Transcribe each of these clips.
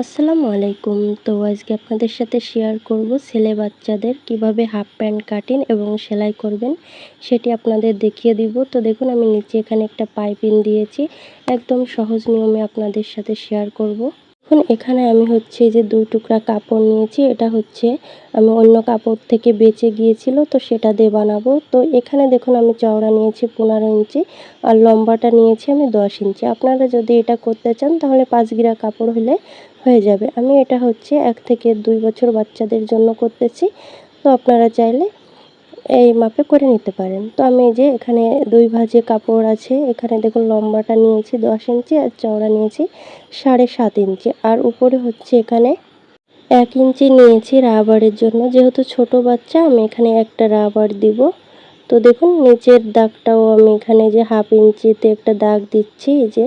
আসসালামু আলাইকুম। তো আজকে আপনাদের সাথে শেয়ার করব ছেলে বাচ্চাদের কীভাবে হাফ প্যান্ট কাটিং এবং সেলাই করবেন, সেটি আপনাদের দেখিয়ে দিব। তো দেখুন, আমি নিচে এখানে একটা পাইপিং দিয়েছি। একদম সহজ নিয়মে আপনাদের সাথে শেয়ার করব। এখন এখানে আমি হচ্ছে যে দুই টুকরা কাপড় নিয়েছি। এটা হচ্ছে আমি অন্য কাপড় থেকে বেঁচে গিয়েছিল, তো সেটা দিয়ে বানাবো। তো এখানে দেখুন, আমি চওড়া নিয়েছি পনেরো ইঞ্চি আর লম্বাটা নিয়েছি আমি দশ ইঞ্চি। আপনারা যদি এটা করতে চান, তাহলে পাঁচ গিরা কাপড় হলে হয়ে যাবে। আমি এটা হচ্ছে এক থেকে দুই বছর বাচ্চাদের জন্য করতেছি। তো আপনারা চাইলে এই মাপে করে নিতে পারেন। তো আমি যে এখানে দুই ভাজে কাপড় আছে। এখানে দেখুন লম্বাটা নিয়েছি দশ ইঞ্চি আর চওড়া নিয়েছি সাড়ে সাত ইঞ্চি। আর উপরে হচ্ছে এখানে এক ইঞ্চি নিয়েছি রাবারের জন্য। যেহেতু ছোট বাচ্চা, আমি এখানে একটা রাবার দিব। তো দেখুন, নিচের দাগটাও আমি এখানে যে হাফ ইঞ্চিতে একটা দাগ দিচ্ছি যে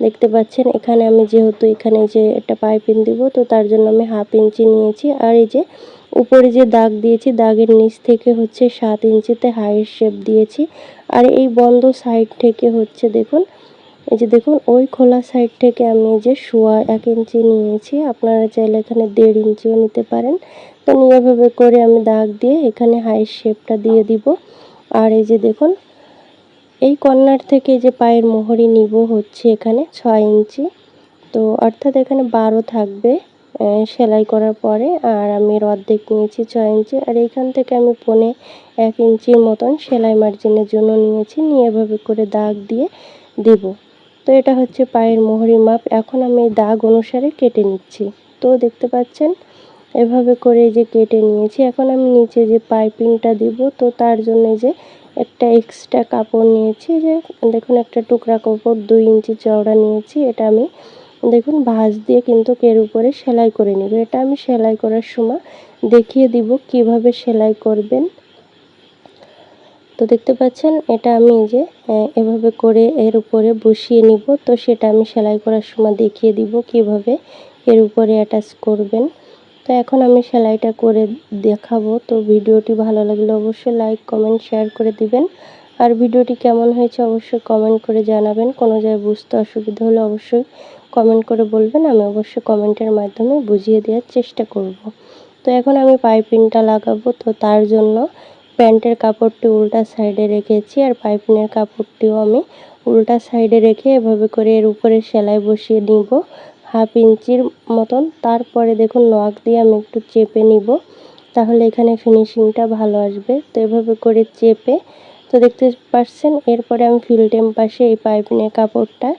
দেখতে পাচ্ছেন, এখানে আমি যেহেতু এখানে যে একটা পাইপিং দিব, তো তার জন্য আমি হাফ ইঞ্চি নিয়েছি। আর এই যে উপরে যে দাগ দিয়েছি, দাগের নিচ থেকে হচ্ছে সাত ইঞ্চিতে হাইয়ের শেপ দিয়েছি। আর এই বন্ধ সাইড থেকে হচ্ছে দেখুন, এই যে দেখুন, ওই খোলা সাইড থেকে আমি যে শোয়া এক ইঞ্চি নিয়েছি। আপনারা চাইলে এখানে দেড় ইঞ্চিও নিতে পারেন। তো নিয়ে এভাবে করে আমি দাগ দিয়ে এখানে হাইয়ের শেপটা দিয়ে দিব। আর এই যে দেখুন এই কর্নার থেকে যে পায়ের মোহরি নিব হচ্ছে এখানে ছয় ইঞ্চি। তো অর্থাৎ এখানে বারো থাকবে সেলাই করার পরে, আর আমি অর্ধেক নিয়েছি ছয় ইঞ্চি। আর এইখান থেকে আমি পনে এক ইঞ্চির মতন সেলাই মার্জিনের জন্য নিয়েছি, নিয়ে এভাবে করে দাগ দিয়ে দেব। তো এটা হচ্ছে পায়ের মোহরি মাপ। এখন আমি দাগ অনুসারে কেটে নিচ্ছি। তো দেখতে পাচ্ছেন এভাবে করে যে কেটে নিয়েছি। এখন আমি নিচে যে পাইপিংটা দিব, তো তার জন্য যে একটা এক্সট্রা কাপড় নিয়েছি যে, দেখুন একটা টুকরা কাপড় দুই ইঞ্চি চওড়া নিয়েছি, এটা আমি দেখুন ভাঁজ দিয়ে কিন্তু এর উপরে সেলাই করে নেব। এটা আমি সেলাই করার সময় দেখিয়ে দিব কীভাবে সেলাই করবেন। তো দেখতে পাচ্ছেন, এটা আমি যে এভাবে করে এর উপরে বসিয়ে নিব, তো সেটা আমি সেলাই করার সময় দেখিয়ে দিব কীভাবে এর উপরে অ্যাটাচ করবেন। তো এখন আমি সেলাইটা করে দেখাবো। তো ভিডিওটি ভালো লাগলে অবশ্যই লাইক, কমেন্ট, শেয়ার করে দিবেন। আর ভিডিওটি কেমন হয়েছে অবশ্যই কমেন্ট করে জানাবেন। কোনো জায়গায় বুঝতে অসুবিধা হলে অবশ্যই কমেন্ট করে বলবেন। আমি অবশ্যই কমেন্টের মাধ্যমে বুঝিয়ে দেওয়ার চেষ্টা করব। তো এখন আমি পাইপিংটা লাগাবো। তো তার জন্য প্যান্টের কাপড়টি উল্টা সাইডে রেখেছি আর পাইপিংয়ের কাপড়টিও আমি উল্টা সাইডে রেখে এভাবে করে এর উপরে সেলাই বসিয়ে নিব। হাফ ইঞ্চির মতন। তারপরে দেখুন নখ দিয়ে আমি একটু চেপে নিব, তাহলে এখানে ফিনিশিংটা ভালো আসবে। তো এভাবে করে চেপে, তো দেখতে পাচ্ছেন, এরপরে আমি ফিল্টেম পাশে এই পাইপিনের কাপড়টা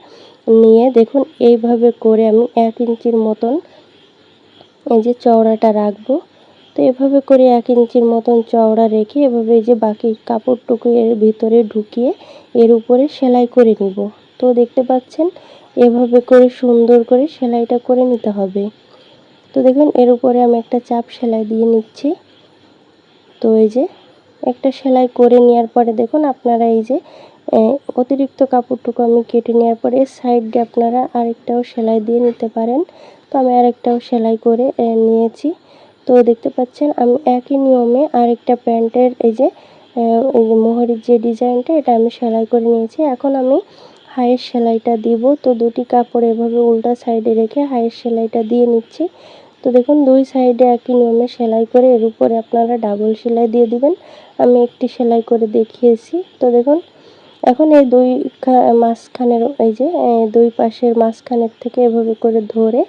নিয়ে দেখুন এইভাবে করে আমি এক ইঞ্চির মতন এই যে চওড়াটা রাখব। তো এভাবে করে এক ইঞ্চির মতন চওড়া রেখে এভাবে এই যে বাকি কাপড়টুকু এর ভিতরে ঢুকিয়ে এর উপরে সেলাই করে নিব। তো দেখতে পাচ্ছেন, এভাবে করে সুন্দর করে সেলাইটা করে নিতে হবে। তো দেখুন, এর উপরে আমি একটা চাপ সেলাই দিয়ে নিচ্ছি। তো এই যে, একটা সেলাই করে নেওয়ার পরে দেখুন, আপনারা এই যে অতিরিক্ত কাপড়টুকু আমি কেটে নেওয়ার পরে সাইড দিয়ে আপনারা আরেকটাও সেলাই দিয়ে নিতে পারেন। তো আমি আরেকটাও সেলাই করে নিয়েছি। তো দেখতে পাচ্ছেন, আমি একই নিয়মে আরেকটা প্যান্টের এই যে মোহরের যে ডিজাইনটা, এটা আমি সেলাই করে নিয়েছি। এখন আমি হায়ের সেলাইটা দিব। তো দুটি কাপড় এভাবে উল্টা সাইডে রেখে হায়ের সেলাইটা দিয়ে নিচ্ছি। তো দেখুন, দুই সাইডে একই নিয়মে সেলাই করে এর উপরে আপনারা ডাবল সেলাই দিয়ে দিবেন। আমি একটি সেলাই করে দেখিয়েছি। তো দেখুন, এখন এই দুই মাঝখানের, এই যে দুই পাশের মাঝখানের থেকে এভাবে করে ধরে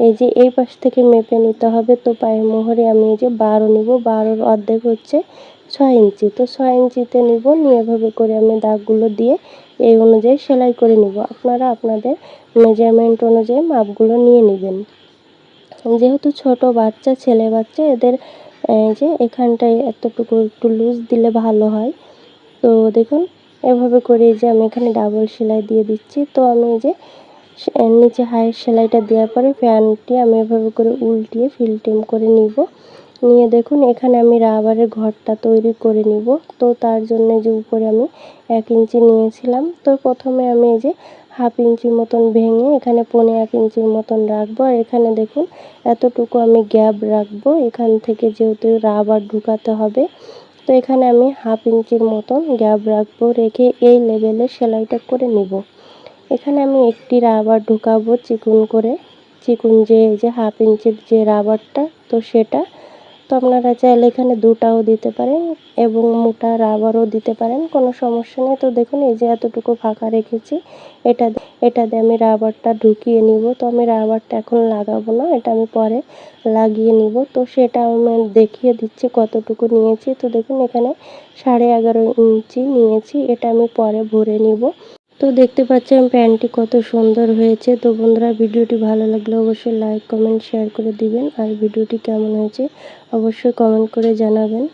এই যে এই পাশ থেকে মেপে নিতে হবে, তো পায়ের মোহরে আমি এই যে বারো নিব। বারোর অর্ধেক হচ্ছে ছয় ইঞ্চি। তো ছয় ইঞ্চিতে নিব, নিয়ে এভাবে করে আমি দাগগুলো দিয়ে এই অনুযায়ী সেলাই করে নিব। আপনারা আপনাদের মেজারমেন্ট অনুযায়ী মাপগুলো নিয়ে নেবেন। যেহেতু ছোট বাচ্চা, ছেলে বাচ্চা, এদের, এই যে এখানটায় এতটুকু একটু লুজ দিলে ভালো হয়। তো দেখুন, এভাবে করে যে আমি এখানে ডাবল সেলাই দিয়ে দিচ্ছি। তো আমি যে নিচে হাইয়ের সেলাইটা দেওয়ার পরে ফ্যানটি আমি এভাবে করে উল্টিয়ে ফিল্টিং করে নিব। নিয়ে দেখুন, এখানে আমি রাবারের ঘরটা তৈরি করে নিব। তো তার জন্য যে উপরে আমি এক ইঞ্চি নিয়েছিলাম। তো প্রথমে আমি এই যে হাফ ইঞ্চির মতন ভেঙে এখানে পনে এক ইঞ্চির মতন রাখব। আর এখানে দেখুন, এতটুকু আমি গ্যাপ রাখব। এখান থেকে যেহেতু রাবার ঢুকাতে হবে, তো এখানে আমি হাফ ইঞ্চির মতন গ্যাপ রাখব। রেখে এই লেভেলে সেলাইটা করে নিব। এখানে আমি একটি রাবার ঢুকাবো চিকুন করে। চিকুন যে, এই যে হাফ ইঞ্চির যে রাবারটা, তো সেটা। তো আপনারা চাইলে এখানে দুটাও দিতে পারেন এবং মোটা রাবারও দিতে পারেন, কোনো সমস্যা নেই। তো দেখুন, এই যে এতটুকু ফাঁকা রেখেছি, এটা এটা দিয়ে আমি রাবারটা ঢুকিয়ে নিব। তো আমি রাবারটা এখন লাগাবো না, এটা আমি পরে লাগিয়ে নিব। তো সেটা আমি দেখিয়ে দিচ্ছি কতটুকু নিয়েছি। তো দেখুন, এখানে সাড়ে এগারো ইঞ্চি নিয়েছি, এটা আমি পরে ভরে নিব। তো দেখতে পাচ্ছেন প্যান্টটি কত সুন্দর হয়েছে। তো বন্ধুরা, ভিডিওটি ভালো লাগলে অবশ্যই লাইক কমেন্ট শেয়ার করে দিবেন। আর ভিডিওটি কেমন হয়েছে অবশ্যই কমেন্ট করে জানাবেন।